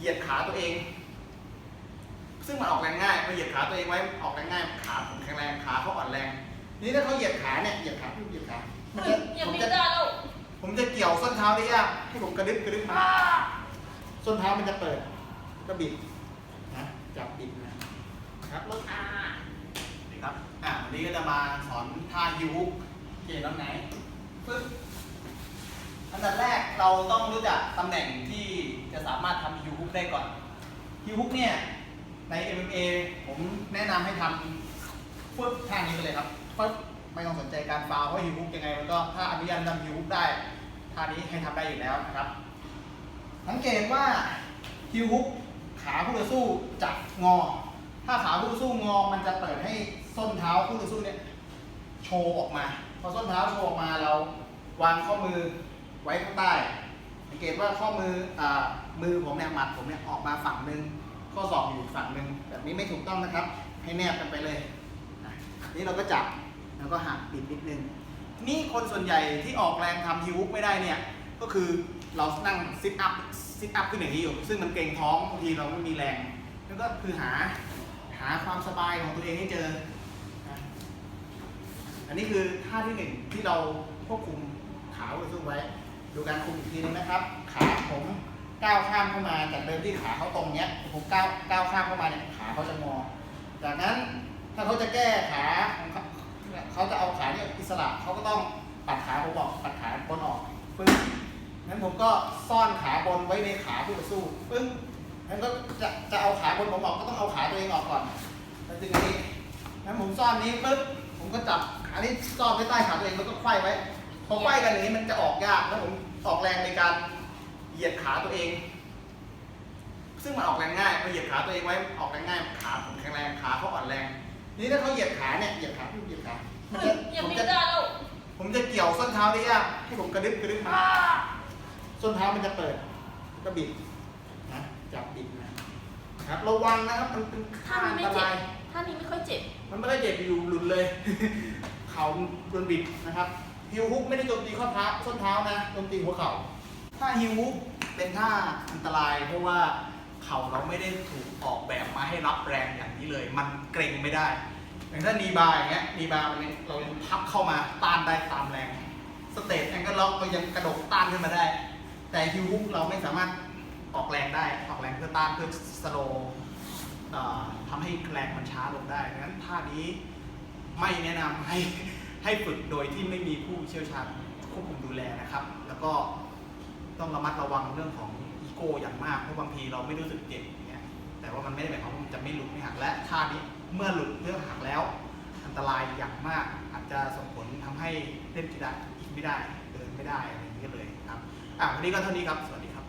เหยียดขาตัวเอง ซึ่งมันออกแรงง่ายพอเหยียดขาตัวเองไว้ออกแรงง่ายขาผมแข็งแรงขาเขาอ่อนแรง นี่ถ้าเขาเหยียดขาเนี่ยเหยียดขาพี่เหยียดขามันจะยังผมไม่จะได้แล้วผมจะเกี่ยวส้นเท้าได้ยากให้ผมกระดึ๊บกระดึ๊บมาส้นเท้ามันจะเปิดก็บิดนะจับบิดนะครับรถอานี่ครับอะวันนี้ก็จะมาสอนท่าฮิวฮุกเกี่ยวกับไหนปึ๊บอันดับแรกเราต้องรู้จักตำแหน่งที่ จะสามารถทำฮิวฮุกได้ก่อนฮิวฮุกเนี่ยใน MMA ผมแนะนำให้ทำปึ๊บท่านี้ไปเลยครับปึ๊บไม่ต้องสนใจการฟาวเพราะฮิวฮุกยังไงมันก็ถ้าอนุญาตทำฮิวฮุกได้ท่านี้ให้ทำได้อยู่แล้วนะครับ สังเกตว่าฮิวฮุกขาคู่ต่อสู้จะงอ ถ้าขาคู่ต่อสู้งอมันจะเปิดให้ส้นเท้าคู่ต่อสู้เนี่ยโชว์ออกมา พอส้นเท้าโชว์ออกมาเราวางข้อมือไว้ข้างใต้ สังเกตว่าข้อมืออ่ามือผมเนี่ยหมัดผมเนี่ยออกมาฝั่งหนึ่งข้อศอกอยู่ฝั่งหนึ่งแบบนี้ไม่ถูกต้องนะครับ ให้แนบกันไปเลยนี่เราก็จับแล้วก็หักบิดนิดนึงนี่คนส่วนใหญ่ที่ออกแรงทำฮิวุกไม่ได้เนี่ยก็คือเรานั่งซิทอัพซิทอัพขึ้นอย่างนี้อยู่ ซึ่งมันเกรงท้องบางทีเราไม่มีแรงนั่นก็คือหาหาความสบายของตัวเองให้เจอ อันนี้คือท่าที่หนึ่งที่เราควบคุมขาไว้ซึ่งไว้ ดูการคุมอีกทีนึงนะครับ ขาผมก้าวข้ามเข้ามาจากเดิมที่ขาเขาตรงเนี้ยผมก้าวก้าวข้ามเข้ามาเนี่ยขาเขาจะงอ จากนั้นถ้าเขาจะแก้ขาเขาจะเอาขาเนี่ยอิสระเขาก็ต้องปัดขาผมออกปัดขาบนออกปึ้งงั้นผมก็ซ่อนขาบนไว้ในขาผู้ต่อสู้ปึ้งงั้นก็จะจะเอาขาบนผมออกก็ต้องเอาขาตัวเองออกก่อนแล้วจึงนี้งั้นผมซ่อนนี้ปึ๊บผมก็จับขานี้ซ่อนไว้ใต้ขาตัวเองแล้วก็ไขว้ไว้พอไขว้กันอย่างนี้มันจะออก ออกแรงในการเหยียดขาตัวเอง ซึ่งมันออกแรงง่ายพอเหยียดขาตัวเองไว้ออกแรงง่ายขาผมแข็งแรงขาเขาอ่อนแรงนี่ถ้าเขาเหยียดขาเนี่ยเหยียดขาพี่เหยียดขามันจะยังผมไม่จะได้แล้วผมจะเกี่ยวส้นเท้าได้ยากให้ผมกระดึ๊บกระดึ๊บมาส้นเท้ามันจะเปิดก็บิดนะจับบิดนะครับระวังนะครับมันเป็นถ้าข้านี้อันไม่ตเจ็ราบยถ้านี้ไม่ค่อยเจ็บ มันไม่ได้เจ็บอยู่หลุดเลย เขาโดนบิดนะครับ ฮิวฮุกไม่ได้โจมตีข้อเท้าส้นเท้านะโจมตีหัวเข่าถ้าฮิวฮุกเป็นท่าอันตรายเพราะว่าเข่าเราไม่ได้ถูกออกแบบมาให้รับแรงอย่างนี้เลย มันเกร็งไม่ได้อย่างถ้านีบาร์อย่างเงี้ยนีบาร์มันเรายังพับเข้ามาต้านได้ตามแรงสเตทแองเกิลล็อกก็ยังกระดดต้านขึ้นมาได้ แต่ฮิวฮุกเราไม่สามารถออกแรงได้ออกแรงเพื่อต้านเพื่อสโลทำให้แรงมันช้าลงได้ดังนั้นท่านี้ไม่แนะนำให้ ให้ฝึกโดยที่ไม่มีผู้เชี่ยวชาญควบคุมดูแลนะครับ แล้วก็ต้องระมัดระวังเรื่องของอีโก้อย่างมากเพราะบางทีเราไม่รู้สึกเจ็บอย่างเงี้ยแต่ว่ามันไม่ได้หมายความว่ามันจะไม่หลุดไม่หักและท่านี้เมื่อหลุดเรื่องหักแล้ว อันตรายอย่างมากอาจจะส่งผลทำให้เล่นกีฬาอีกไม่ได้เดินไม่ได้อะไรอย่างเงี้ยเลยครับอะวันนี้ก็เท่านี้ครับสวัสดีครับ